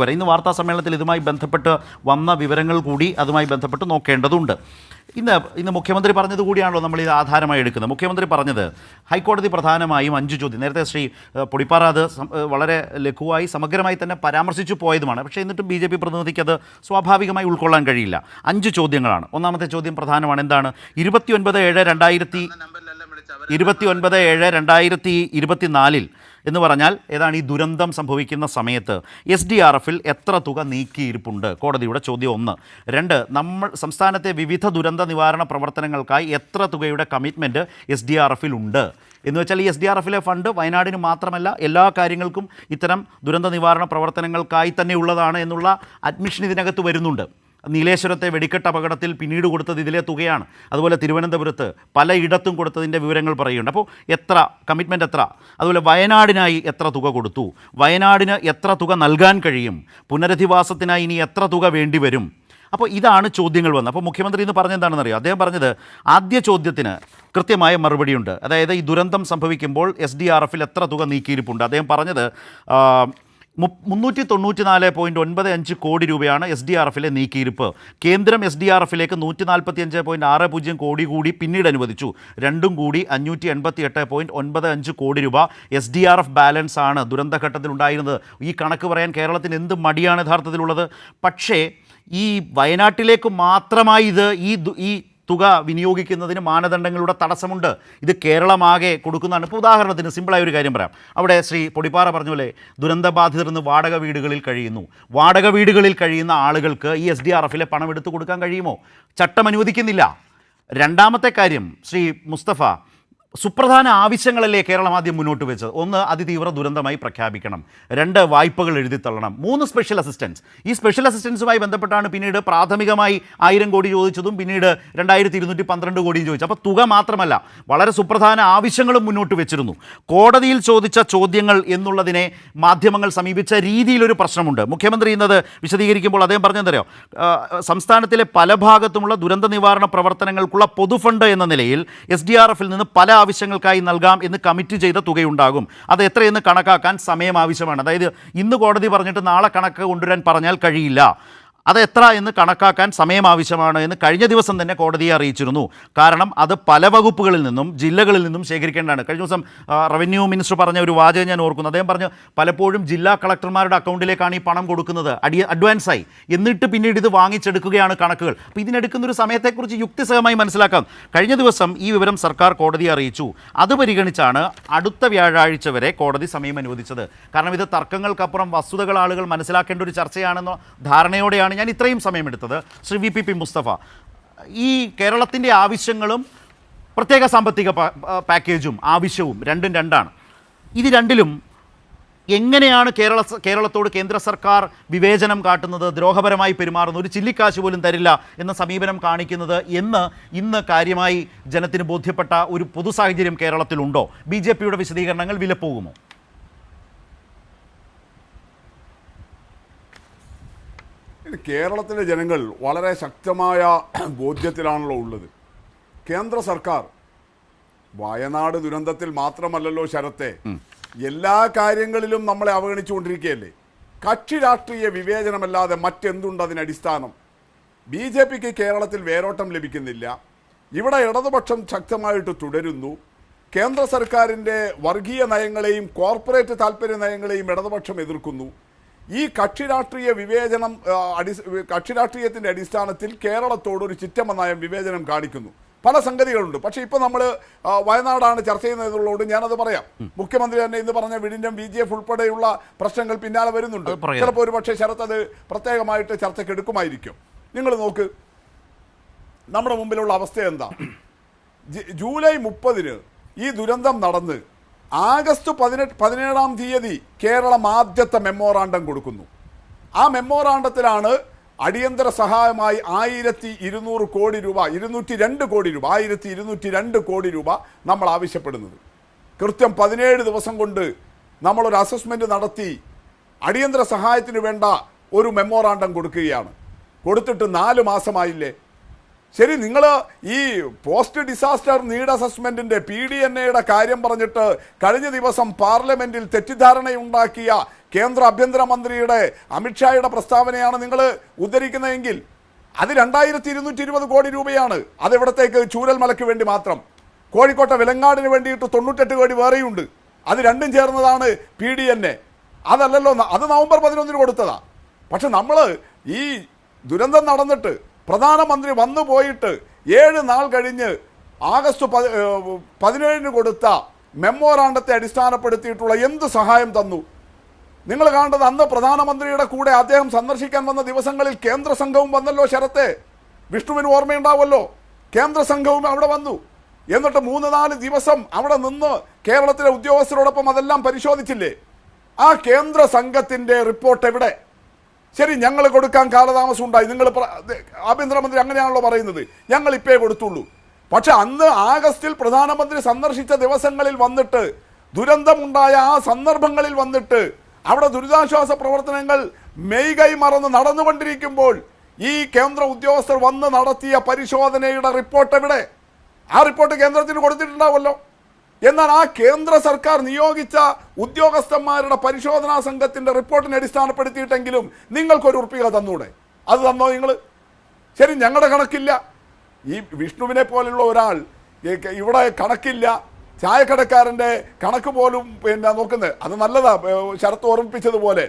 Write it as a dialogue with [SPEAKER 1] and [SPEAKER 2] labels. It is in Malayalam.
[SPEAKER 1] വരെ. ഇന്ന് വാർത്താ സമ്മേളനത്തിൽ ഇതുമായി ബന്ധപ്പെട്ട് വന്ന വിവരങ്ങൾ കൂടി അതുമായി ബന്ധപ്പെട്ട് നോക്കേണ്ടതുണ്ട്. ഇന്ന് ഇന്ന് മുഖ്യമന്ത്രി പറഞ്ഞത് കൂടിയാണല്ലോ നമ്മൾ ഇത് ആധാരമായി എടുക്കുന്നത്. മുഖ്യമന്ത്രി പറഞ്ഞത് ഹൈക്കോടതി പ്രധാനമായും അഞ്ച് ചോദ്യം. നേരത്തെ ശ്രീ പൊടിപ്പാറ അത് വളരെ ലഘുവായി സമഗ്രമായി തന്നെ പരാമർശിച്ചു പോയതുമാണ്. പക്ഷേ എന്നിട്ടും ബി ജെ പി പ്രതിനിധിക്ക് അത് സ്വാഭാവികമായി ഉൾക്കൊള്ളാൻ കഴിയില്ല. അഞ്ച് ചോദ്യങ്ങളാണ്. ഒന്നാമത്തെ ചോദ്യം പ്രധാനമാണ്. എന്താണ്? ഇരുപത്തി ഒൻപത് ഏഴ് രണ്ടായിരത്തി ഇരുപത്തി ഒൻപത് ഏഴ് രണ്ടായിരത്തി ഇരുപത്തിനാലിൽ എന്ന് പറഞ്ഞാൽ ഏതാണ് ഈ ദുരന്തം സംഭവിക്കുന്ന സമയത്ത് എസ് ഡി ആർ എഫിൽ എത്ര തുക നീക്കിയിരിപ്പുണ്ട്? കോടതിയുടെ ചോദ്യം ഒന്ന്. രണ്ട് നമ്മൾ സംസ്ഥാനത്തെ വിവിധ ദുരന്ത നിവാരണ പ്രവർത്തനങ്ങൾക്കായി എത്ര തുകയുടെ കമ്മിറ്റ്മെന്റ് എസ് ഡി ആർ എഫിൽ ഉണ്ട്? എന്ന് വെച്ചാൽ ഈ എസ് ഡി ആർ എഫിലെ ഫണ്ട് വയനാടിന് മാത്രമല്ല എല്ലാ കാര്യങ്ങൾക്കും ഇത്തരം ദുരന്ത നിവാരണ പ്രവർത്തനങ്ങൾക്കായി തന്നെ ഉള്ളതാണ് എന്നുള്ള അഡ്മിഷൻ ഇതിനകത്ത് വരുന്നുണ്ട്. നീലേശ്വരത്തെ വെടിക്കെട്ട് അപകടത്തിൽ പിന്നീട് കൊടുത്തത് ഇതിലെ തുകയാണ്. അതുപോലെ തിരുവനന്തപുരത്ത് പലയിടത്തും കൊടുത്തതിന്റെ വിവരങ്ങൾ പറയുന്നുണ്ട്. അപ്പോൾ എത്ര കമ്മിറ്റ്മെന്റ് എത്ര? അതുപോലെ വയനാടിനായി എത്ര തുക കൊടുത്തു? വയനാടിന് എത്ര തുക നൽകാൻ കഴിയും? പുനരധിവാസത്തിനായി ഇനി എത്ര തുക വേണ്ടി വരും? അപ്പോൾ ഇതാണ് ചോദ്യങ്ങൾ വന്നത്. അപ്പോൾ മുഖ്യമന്ത്രി ഇന്ന് പറഞ്ഞെന്താണെന്ന് പറഞ്ഞെന്താണെന്നറിയോ അദ്ദേഹം പറഞ്ഞത് ആദ്യ ചോദ്യത്തിന് കൃത്യമായ മറുപടിയുണ്ട്. അതായത് ഈ ദുരന്തം സംഭവിക്കുമ്പോൾ എസ് ഡി ആർ എഫിൽ എത്ര തുക നീക്കിയിരിപ്പുണ്ട്. അദ്ദേഹം പറഞ്ഞത് മുന്നൂറ്റി തൊണ്ണൂറ്റി നാല് പോയിന്റ് ഒൻപത് അഞ്ച് കോടി രൂപയാണ് എസ് ഡി ആർ എഫിലെ നീക്കിയിരിപ്പ്. കേന്ദ്രം എസ് ഡി ആർ എഫിലേക്ക് നൂറ്റി നാൽപ്പത്തി അഞ്ച് പോയിന്റ് ആറ് പൂജ്യം കോടി കൂടി പിന്നീട് അനുവദിച്ചു. രണ്ടും കൂടി അഞ്ഞൂറ്റി എൺപത്തി എട്ട് പോയിന്റ് ഒൻപത് അഞ്ച് കോടി രൂപ S D R F balance ആണ് ദുരന്തഘട്ടത്തിൽ ഉണ്ടായിരുന്നത്. ഈ കണക്ക് പറയാൻ കേരളത്തിന് എന്ത് മടിയാണ് യഥാർത്ഥത്തിലുള്ളത്? പക്ഷേ ഈ വയനാട്ടിലേക്ക് മാത്രമായി ഇത് ഈ ഈ തുക വിനിയോഗിക്കുന്നതിന് മാനദണ്ഡങ്ങളുടെ തടസ്സമുണ്ട്. ഇത് കേരളമാകെ കൊടുക്കുന്നതാണ്. ഇപ്പോൾ ഉദാഹരണത്തിന് സിമ്പിളായ ഒരു കാര്യം പറയാം. അവിടെ ശ്രീ പൊടിപ്പാറ പറഞ്ഞ പോലെ ദുരന്തബാധിതർ ഇന്ന് വാടക വീടുകളിൽ കഴിയുന്നു. വാടക വീടുകളിൽ കഴിയുന്ന ആളുകൾക്ക് ഈ എസ് ഡി ആർ എഫിലെ പണം എടുത്തു കൊടുക്കാൻ കഴിയുമോ? ചട്ടം അനുവദിക്കുന്നില്ല രണ്ടാമത്തെ കാര്യം ശ്രീ മുസ്തഫ സുപ്രധാന ആവശ്യങ്ങളല്ലേ കേരളം ആദ്യം മുന്നോട്ട് വെച്ചത്? ഒന്ന് അതിതീവ്ര ദുരന്തമായി പ്രഖ്യാപിക്കണം. രണ്ട് വായ്പകൾ എഴുതിത്തള്ളണം മൂന്ന് സ്പെഷ്യൽ അസിസ്റ്റൻസ് ഈ സ്പെഷ്യൽ അസിസ്റ്റൻസുമായി ബന്ധപ്പെട്ടാണ് പിന്നീട് പ്രാഥമികമായി ആയിരം കോടി ചോദിച്ചതും പിന്നീട് രണ്ടായിരത്തി ഇരുന്നൂറ്റി പന്ത്രണ്ട് കോടിയും ചോദിച്ചു. അപ്പോൾ തുക മാത്രമല്ല വളരെ സുപ്രധാന ആവശ്യങ്ങളും മുന്നോട്ട് വെച്ചിരുന്നു. കോടതിയിൽ ചോദിച്ച ചോദ്യങ്ങൾ എന്നുള്ളതിനെ മാധ്യമങ്ങൾ സമീപിച്ച രീതിയിലൊരു പ്രശ്നമുണ്ട്. മുഖ്യമന്ത്രി ഇന്നത് വിശദീകരിക്കുമ്പോൾ അദ്ദേഹം പറഞ്ഞെന്തറിയോ? സംസ്ഥാനത്തിലെ പല ഭാഗത്തുമുള്ള ദുരന്ത നിവാരണ പ്രവർത്തനങ്ങൾക്കുള്ള പൊതുഫണ്ട് എന്ന നിലയിൽ എസ് ഡി ആർ എഫിൽ നിന്ന് പല ആവശ്യങ്ങൾക്കായി നൽകാം എന്ന് കമ്മിറ്റ് ചെയ്ത തുകയുണ്ടാകും. അത് എത്രയെന്ന് കണക്കാക്കാൻ സമയം ആവശ്യമാണ്. അതായത് ഇന്ന് കോടതി പറഞ്ഞിട്ട് നാളെ കണക്ക് കൊണ്ടുവരാൻ പറഞ്ഞാൽ കഴിയില്ല. അത് എത്ര എന്ന് കണക്കാക്കാൻ സമയം ആവശ്യമാണ് എന്ന് കഴിഞ്ഞ ദിവസം തന്നെ കോടതിയെ അറിയിച്ചിരുന്നു. കാരണം അത് പല വകുപ്പുകളിൽ നിന്നും ജില്ലകളിൽ നിന്നും ശേഖരിക്കേണ്ടതാണ്. കഴിഞ്ഞ ദിവസം റവന്യൂ മിനിസ്റ്റർ പറഞ്ഞ ഒരു വാചകം ഞാൻ ഓർക്കുന്നു. അദ്ദേഹം പറഞ്ഞു പലപ്പോഴും ജില്ലാ കളക്ടർമാരുടെ അക്കൗണ്ടിലേക്കാണ് ഈ പണം കൊടുക്കുന്നത്. അടി അഡ്വാൻസായി. എന്നിട്ട് പിന്നീട് ഇത് വാങ്ങിച്ചെടുക്കുകയാണ് കണക്കുകൾ. അപ്പോൾ ഇതിനെടുക്കുന്ന ഒരു സമയത്തെക്കുറിച്ച് യുക്തിസഹമായി മനസ്സിലാക്കാം. കഴിഞ്ഞ ദിവസം ഈ വിവരം സർക്കാർ കോടതിയെ അറിയിച്ചു. അത് പരിഗണിച്ചാണ് അടുത്ത വ്യാഴാഴ്ച വരെ കോടതി സമയം അനുവദിച്ചത്. കാരണം ഇത് തർക്കങ്ങൾക്കപ്പുറം വസ്തുതകൾ ആളുകൾ മനസ്സിലാക്കേണ്ട ഒരു ചർച്ചയാണെന്ന ധാരണയോടെയാണ് ഞാൻ ഇത്രയും സമയമെടുത്തത് Shri V P P Mustafa. ഈ കേരളത്തിന്റെ ആവശ്യങ്ങളും പ്രത്യേക സാമ്പത്തിക പാക്കേജും ആവശ്യവും രണ്ടും രണ്ടാണ്. ഇത് രണ്ടിലും എങ്ങനെയാണ് കേരള കേരളത്തോട് കേന്ദ്ര സർക്കാർ വിവേചനം കാട്ടുന്നത് ദ്രോഹപരമായി പെരുമാറുന്ന ഒരു ചില്ലിക്കാശ് പോലും തരില്ല എന്ന സമീപനം കാണിക്കുന്നത് എന്ന് ഇന്ന് കാര്യമായി ജനത്തിന് ബോധ്യപ്പെട്ട ഒരു പൊതു സാഹചര്യം കേരളത്തിലുണ്ടോ? ബി ജെ പിയുടെ വിശദീകരണങ്ങൾ വിലപ്പോകുമോ?
[SPEAKER 2] കേരളത്തിലെ ജനങ്ങൾ വളരെ ശക്തമായ ബോധ്യത്തിലാണല്ലോ ഉള്ളത്. കേന്ദ്ര സർക്കാർ വയനാട് ദുരന്തത്തിൽ മാത്രമല്ലല്ലോ ശരത്തെ. എല്ലാ കാര്യങ്ങളിലും നമ്മളെ അവഗണിച്ചുകൊണ്ടിരിക്കുകയല്ലേ? കക്ഷി രാഷ്ട്രീയ വിവേചനമല്ലാതെ മറ്റെന്തുണ്ട് അതിന് അടിസ്ഥാനം? ബി ജെ പിക്ക് കേരളത്തിൽ വേരോട്ടം ലഭിക്കുന്നില്ല. ഇവിടെ ഇടതുപക്ഷം ശക്തമായിട്ട് തുടരുന്നു. കേന്ദ്ര സർക്കാരിന്റെ വർഗീയ നയങ്ങളെയും കോർപ്പറേറ്റ് താല്പര്യ നയങ്ങളെയും ഇടതുപക്ഷം എതിർക്കുന്നു. ഈ കക്ഷി രാഷ്ട്രീയ വിവേചനം അടി കക്ഷി രാഷ്ട്രീയത്തിന്റെ അടിസ്ഥാനത്തിൽ കേരളത്തോട് ഒരു ചിറ്റമ്മ നയം വിവേചനം കാണിക്കുന്നു. പല സംഗതികളുണ്ട്. പക്ഷേ ഇപ്പോൾ നമ്മൾ വയനാടാണ് ചർച്ച ചെയ്യുന്നതുള്ളതുകൊണ്ട് ഞാനത് പറയാം. മുഖ്യമന്ത്രി തന്നെ ഇന്ന് പറഞ്ഞ വിഴിഞ്ഞം ബി ജി എഫ് ഉൾപ്പെടെയുള്ള പ്രശ്നങ്ങൾ പിന്നാലെ വരുന്നുണ്ട്. ചിലപ്പോൾ ഒരു പക്ഷേ ശരത് അത് പ്രത്യേകമായിട്ട് ചർച്ചയ്ക്ക് എടുക്കുമായിരിക്കും. നിങ്ങൾ നോക്ക് നമ്മുടെ മുമ്പിലുള്ള അവസ്ഥ എന്താ? ജൂലൈ മുപ്പതിന് ഈ ദുരന്തം നടന്ന് ആഗസ്റ്റ് പതിനെട്ട് പതിനേഴാം തീയതി കേരളം ആദ്യത്തെ മെമ്മോറാണ്ടം കൊടുക്കുന്നു. ആ മെമ്മോറാണ്ടത്തിലാണ് അടിയന്തര സഹായമായി ആയിരത്തി ഇരുന്നൂറ് കോടി രൂപ ഇരുന്നൂറ്റി രണ്ട് കോടി രൂപ ആയിരത്തി ഇരുന്നൂറ്റി രണ്ട് കോടി രൂപ നമ്മൾ ആവശ്യപ്പെടുന്നത്. കൃത്യം പതിനേഴ് ദിവസം കൊണ്ട് നമ്മളൊരു അസസ്മെന്റ് നടത്തി അടിയന്തര സഹായത്തിന് വേണ്ട ഒരു മെമ്മോറാണ്ടം കൊടുക്കുകയാണ്. കൊടുത്തിട്ട് നാല് മാസമായില്ലേ? ശരി നിങ്ങൾ ഈ പോസ്റ്റ് ഡിസാസ്റ്റർ നീഡ് അസസ്മെന്റിന്റെ പി ഡി എൻ എയുടെ കാര്യം പറഞ്ഞിട്ട് കഴിഞ്ഞ ദിവസം പാർലമെന്റിൽ തെറ്റിദ്ധാരണയുണ്ടാക്കിയ കേന്ദ്ര ആഭ്യന്തരമന്ത്രിയുടെ അമിത്ഷായുടെ പ്രസ്താവനയാണ് നിങ്ങൾ ഉദ്ധരിക്കുന്നതെങ്കിൽ അത് രണ്ടായിരത്തി ഇരുന്നൂറ്റി ഇരുപത് കോടി രൂപയാണ്. അതെവിടത്തേക്ക് ചൂരൽമലയ്ക്ക് വേണ്ടി മാത്രം. കോഴിക്കോട്ടെ വിലങ്ങാടിന് വേണ്ടിയിട്ട് തൊണ്ണൂറ്റെട്ട് കോടി വേറെയുണ്ട്. അത് രണ്ടും ചേർന്നതാണ് പി ഡി എൻ എ അതല്ലല്ലോ അത് നവംബർ പതിനൊന്നിന് കൊടുത്തതാ. പക്ഷെ നമ്മൾ ഈ ദുരന്തം നടന്നിട്ട് പ്രധാനമന്ത്രി വന്നു പോയിട്ട് ഏഴ് നാൾ കഴിഞ്ഞ് ആഗസ്റ്റ് പതി- പതിനേഴിന് കൊടുത്ത മെമ്മോറാണ്ടത്തെ അടിസ്ഥാനപ്പെടുത്തിയിട്ടുള്ള എന്ത് സഹായം തന്നു? നിങ്ങൾ കാണേണ്ടത് അന്ന് പ്രധാനമന്ത്രിയുടെ കൂടെ അദ്ദേഹം സന്ദർശിക്കാൻ വന്ന ദിവസങ്ങളിൽ കേന്ദ്ര സംഘവും വന്നല്ലോ ശരത്തെ. വിഷ്ണുവിന് ഓർമ്മയുണ്ടാവുമല്ലോ. കേന്ദ്ര സംഘവും അവിടെ വന്നു. എന്നിട്ട് മൂന്ന് നാല് ദിവസം അവിടെ നിന്ന് കേരളത്തിലെ ഉദ്യോഗസ്ഥരോടൊപ്പം അതെല്ലാം പരിശോധിച്ചില്ലേ? ആ കേന്ദ്ര സംഘത്തിന്റെ റിപ്പോർട്ട് എവിടെ? ശരി ഞങ്ങൾ കൊടുക്കാൻ കാലതാമസം ഉണ്ടായി. നിങ്ങൾ ആഭ്യന്തരമന്ത്രി അങ്ങനെയാണല്ലോ പറയുന്നത്. ഞങ്ങൾ ഇപ്പേ കൊടുത്തുള്ളൂ. പക്ഷെ അന്ന് ആഗസ്റ്റിൽ പ്രധാനമന്ത്രി സന്ദർശിച്ച ദിവസങ്ങളിൽ വന്നിട്ട് ദുരന്തമുണ്ടായ ആ സന്ദർഭങ്ങളിൽ വന്നിട്ട് അവിടെ ദുരിതാശ്വാസ പ്രവർത്തനങ്ങൾ മെയ് കൈ മറന്ന് നടന്നുകൊണ്ടിരിക്കുമ്പോൾ ഈ കേന്ദ്ര ഉദ്യോഗസ്ഥർ വന്ന് നടത്തിയ പരിശോധനയുടെ റിപ്പോർട്ട് എവിടെ? ആ റിപ്പോർട്ട് കേന്ദ്രത്തിന് കൊടുത്തിട്ടുണ്ടാവല്ലോ എന്നാൽ ആ കേന്ദ്ര സർക്കാർ നിയോഗിച്ച ഉദ്യോഗസ്ഥന്മാരുടെ പരിശോധനാ സംഘത്തിന്റെ റിപ്പോർട്ടിനെ അടിസ്ഥാനപ്പെടുത്തിയിട്ടെങ്കിലും നിങ്ങൾക്കൊരു ഉറപ്പിക തന്നൂടെ? അത് തന്നോ നിങ്ങൾ ശരി ഞങ്ങളുടെ കണക്കില്ല. ഈ വിഷ്ണുവിനെ പോലെയുള്ള ഒരാൾ ഇവിടെ കണക്കില്ല. ചായക്കടക്കാരന്റെ കണക്ക് പോലും പിന്നെ നോക്കുന്നത് അത് നല്ലതാ ശരത്ത് ഓർമ്മിപ്പിച്ചതുപോലെ.